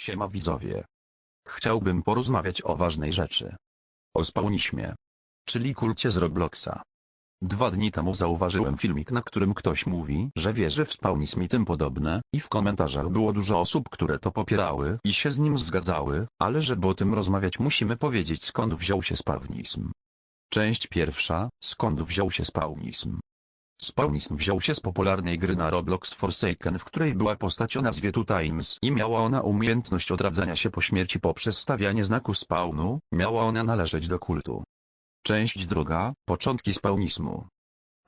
Siema widzowie. Chciałbym porozmawiać o ważnej rzeczy. O spawnizmie. Czyli kulcie z Robloxa. Dwa dni temu zauważyłem filmik, na którym ktoś mówi, że wierzy w spawnizm i tym podobne, i w komentarzach było dużo osób, które to popierały i się z nim zgadzały, ale żeby o tym rozmawiać musimy powiedzieć skąd wziął się spawnizm. Część pierwsza, skąd wziął się spawnizm. Spawnizm wziął się z popularnej gry na Roblox Forsaken, w której była postać o nazwie Two Times i miała ona umiejętność odradzania się po śmierci poprzez stawianie znaku spawnu, miała ona należeć do kultu. Część druga, początki spawnizmu.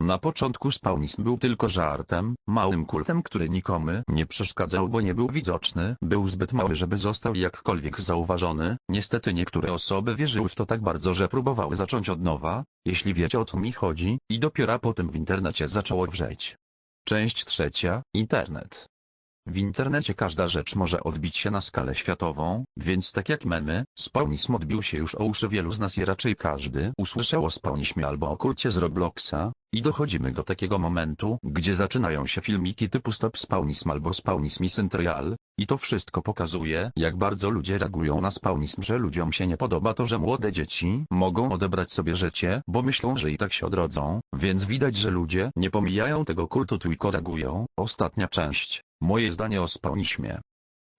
Na początku spawnizm był tylko żartem, małym kultem, który nikomu nie przeszkadzał, bo nie był widoczny, był zbyt mały, żeby został jakkolwiek zauważony. Niestety niektóre osoby wierzyły w to tak bardzo, że próbowały zacząć od nowa, jeśli wiecie o co mi chodzi, i dopiero potem w internecie zaczęło wrzeć. Część trzecia, internet. W internecie każda rzecz może odbić się na skalę światową, więc tak jak memy, spawnizm odbił się już o uszy wielu z nas i raczej każdy usłyszał o spawnizmie albo o kulcie z Robloxa, i dochodzimy do takiego momentu, gdzie zaczynają się filmiki typu Stop Spawnizm albo Spawnizm is Real, i to wszystko pokazuje, jak bardzo ludzie reagują na spawnizm, że ludziom się nie podoba to, że młode dzieci mogą odebrać sobie życie, bo myślą, że i tak się odrodzą, więc widać, że ludzie nie pomijają tego kultu tylko reagują. Ostatnia część, moje zdanie o spawnizmie.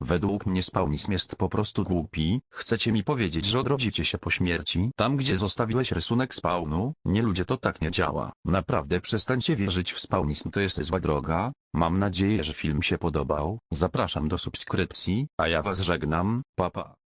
Według mnie spawnizm jest po prostu głupi, chcecie mi powiedzieć, że odrodzicie się po śmierci, tam gdzie zostawiłeś rysunek spawnu? Nie ludzie to tak nie działa. Naprawdę przestańcie wierzyć w spawnizm to jest zła droga, mam nadzieję, że film się podobał, zapraszam do subskrypcji, a ja was żegnam, papa. Pa.